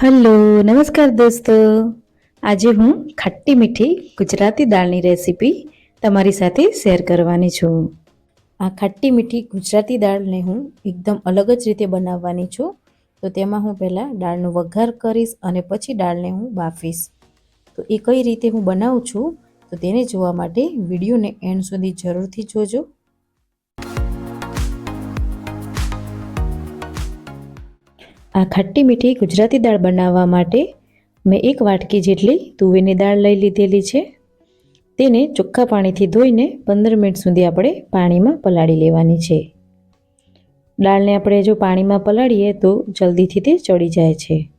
Hello, નમસ્કાર દોસ્તો. આજે હું ખટ્ટી મીઠી ગુજરાતી દાળની રેસીપી તમારી સાથે શેર કરવાની છું. આ ખટ્ટી મીઠી ગુજરાતી દાળને હું એકદમ અલગ જ રીતે બનાવવાની છું. તો તેમાં હું પહેલાં દાળનો વઘાર કરીશ અને પછી દાળને હું બાફીશ. તો એ કઈ રીતે હું બનાવું છું, તો તેને જોવા માટે વિડીયોને એન્ડ સુધી જરૂરથી જોજો. આ ખટ્ટી મીઠી ગુજરાતી દાળ બનાવવા માટે મેં એક વાટકી જેટલી તુવેરની દાળ લઈ લીધેલી છે. તેને ચોખ્ખા પાણીથી ધોઈને પંદર મિનિટ સુધી આપણે પાણીમાં પલાળી લેવાની છે. દાળને આપણે જો પાણીમાં પલાળીએ તો જલ્દીથી તે ચડી જાય છે.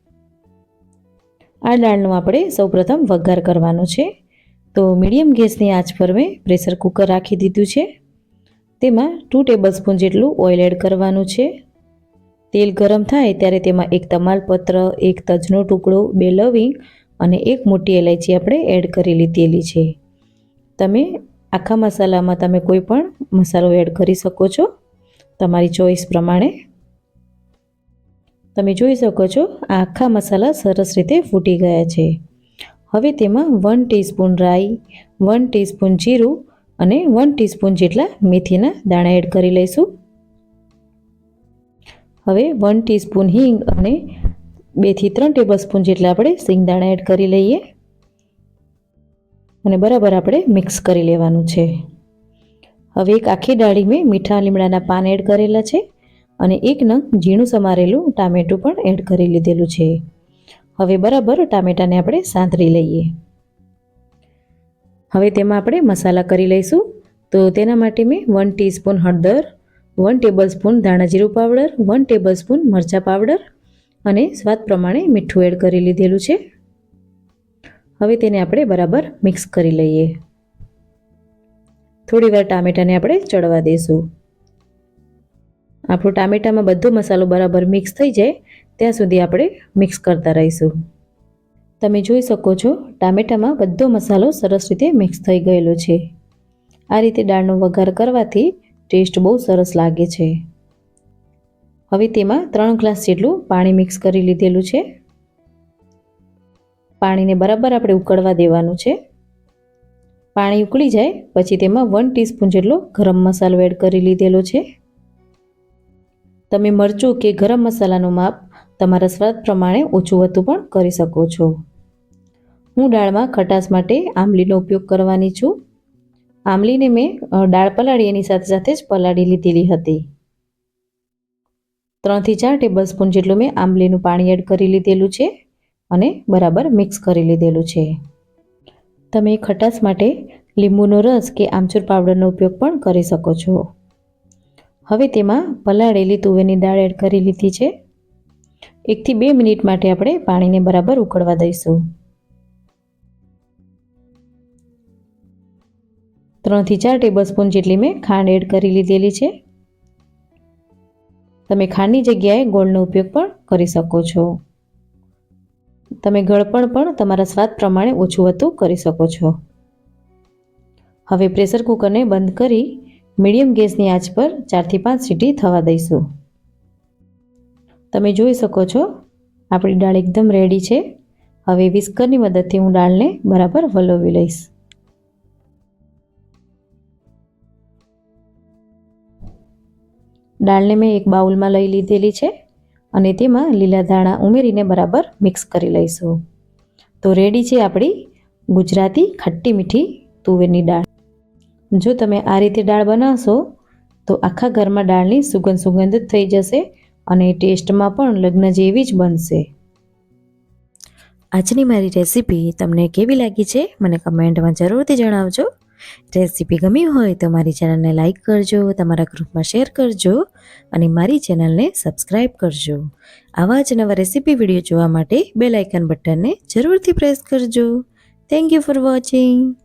આ દાળનો આપણે સૌપ્રથમ વઘાર કરવાનો છે. તો મીડિયમ ગેસની આંચ પર મેં પ્રેશર કુકર રાખી દીધું છે. તેમાં ટુ ટેબલ સ્પૂન જેટલું ઓઇલ એડ કરવાનું છે. તેલ ગરમ થાય ત્યારે તેમાં એક તમાલપત્ર, એક તજનો ટુકડો, બે લવિંગ અને એક મોટી એલાયચી આપણે એડ કરી લીધેલી છે. તમે આખા મસાલામાં તમે કોઈ પણ મસાલો એડ કરી શકો છો. તમારી ચોઈસ પ્રમાણે તમે જોઈ શકો છો આ આખા મસાલા સરસ રીતે ફૂટી ગયા છે. હવે તેમાં વન ટીસ્પૂન રાઈ, વન ટીસ્પૂન જીરું અને વન ટીસ્પૂન જેટલા મેથીના દાણા એડ કરી લઈશું. હવે વન ટીસ્પૂન હિંગ અને બેથી ત્રણ ટેબલ સ્પૂન જેટલા આપણે સિંગદાણા એડ કરી લઈએ. અને બરાબર આપણે મિક્સ કરી લેવાનું છે. હવે એક આખી ડાળી મેં મીઠા લીમડાના પાન એડ કરેલા છે અને એક નંગ ઝીણું સમારેલું ટામેટું પણ એડ કરી લીધેલું છે. હવે બરાબર ટામેટાને આપણે સાંતરી લઈએ. હવે તેમાં આપણે મસાલા કરી લઈશું. તો તેના માટે મેં વન ટીસ્પૂન હળદર વન ટેબલ સ્પૂન ધાણા જીરું પાવડર, વન ટેબલ સ્પૂન મરચાં પાવડર અને સ્વાદ પ્રમાણે મીઠું એડ કરી લીધેલું છે. હવે તેને આપણે બરાબર મિક્સ કરી લઈએ. થોડીવાર ટામેટાને આપણે ચડવા દઈશું આપણું ટામેટામાં બધો મસાલો બરાબર મિક્સ થઈ જાય, ત્યાં સુધી આપણે મિક્સ કરતા રહીશું. તમે જોઈ શકો છો, ટામેટામાં બધો મસાલો સરસ રીતે મિક્સ થઈ ગયેલો છે. આ રીતે દાળનો વઘાર કરવાથી ટેસ્ટ બહુ સરસ લાગે છે. હવે તેમાં ત્રણ ગ્લાસ જેટલું પાણી મિક્સ કરી લીધેલું છે. પાણીને બરાબર આપણે ઉકળવા દેવાનું છે. પાણી ઉકળી જાય, પછી તેમાં વન ટીસ્પૂન જેટલો ગરમ મસાલો એડ કરી લીધેલો છે. તમે મરચું કે ગરમ મસાલાનું માપ તમારા સ્વાદ પ્રમાણે ઓછું વધુ પણ કરી શકો છો. હું દાળમાં ખટાશ માટે આંબલીનો ઉપયોગ કરવાની છું. આંબલીને મેં દાળ પલાળી, એની સાથે સાથે જ પલાળી લીધેલી હતી. ત્રણથી ચાર ટેબલ સ્પૂન જેટલું મેં આંબલીનું પાણી એડ કરી લીધેલું છે અને બરાબર મિક્સ કરી લીધેલું છે. તમે ખટાશ માટે લીંબુનો રસ કે આમચૂર પાવડરનો ઉપયોગ પણ કરી શકો છો. હવે તેમાં પલાળેલી તુવેરની દાળ એડ કરી લીધી છે. એકથી બે મિનિટ માટે આપણે પાણીને બરાબર ઉકળવા દઈશું. ત્રણથી ચાર ટેબલ સ્પૂન જેટલી મેં ખાંડ એડ કરી લીધેલી છે. તમે ખાંડની જગ્યાએ ગોળનો ઉપયોગ પણ કરી શકો છો. તમે ગળપણ પણ તમારા સ્વાદ પ્રમાણે ઓછું વધતું કરી શકો છો. હવે પ્રેશર કુકરને બંધ કરી મીડિયમ ગેસની આંચ પર ચારથી પાંચ સીટી થવા દઈશું. તમે જોઈ શકો છો, આપણી દાળ એકદમ રેડી છે. હવે વિસ્કરની મદદથી હું દાળને બરાબર વલોવી લઈશ. દાળને મેં એક બાઉલમાં લઈ લીધેલી છે અને તેમાં લીલા ધાણા ઉમેરીને બરાબર મિક્સ કરી લઈશું. તો રેડી છે આપણી ગુજરાતી ખટ્ટી મીઠી તુવેરની દાળ. જો તમે આ રીતે દાળ બનાવશો તો આખા ઘરમાં દાળની સુગંધ સુગંધિત થઈ જશે અને ટેસ્ટમાં પણ લગ્ન જેવી જ બનશે. આજની મારી રેસીપી તમને કેવી લાગી છે મને કમેન્ટમાં જરૂરથી જણાવજો. રેસીપી ગમી હોય તો મારી ચેનલને લાઇક કરજો, તમારા ગ્રુપમાં શેર કરજો અને મારી ચેનલને સબસ્ક્રાઈબ કરજો. આવા જ નવા રેસીપી વીડિયો જોવા માટે બેલ આઇકન બટનને જરૂરથી પ્રેસ કરજો. Thank you for watching